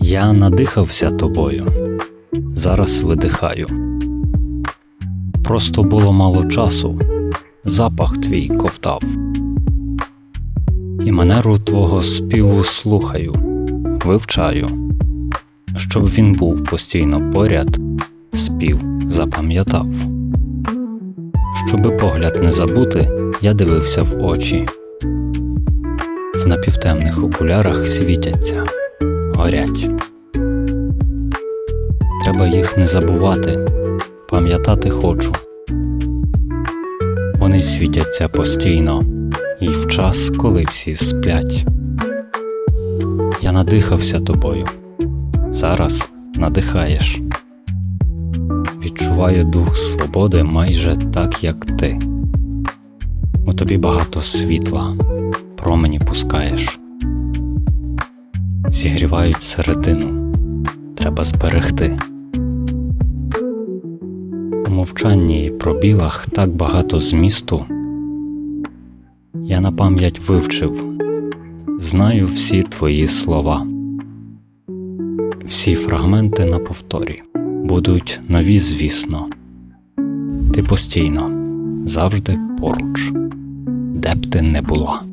Я надихався тобою, зараз видихаю. Просто було мало часу, запах твій ковтав. І манеру твого співу слухаю, вивчаю, щоб він був постійно поряд, спів запам'ятав. Щоби погляд не забути, я дивився в очі. В напівтемних окулярах світяться, горять. Треба їх не забувати, пам'ятати хочу. Вони світяться постійно і в час, коли всі сплять. Я надихався тобою, зараз надихаєш. Відчуваю дух свободи майже так, як ти. У тобі багато світла, промені пускаєш. Зігрівають середину, треба зберегти. У мовчанні і пробілах так багато змісту. Я на пам'ять вивчив, знаю всі твої слова. Всі фрагменти на повторі будуть нові, звісно. Ти постійно, завжди поруч, де б ти не була.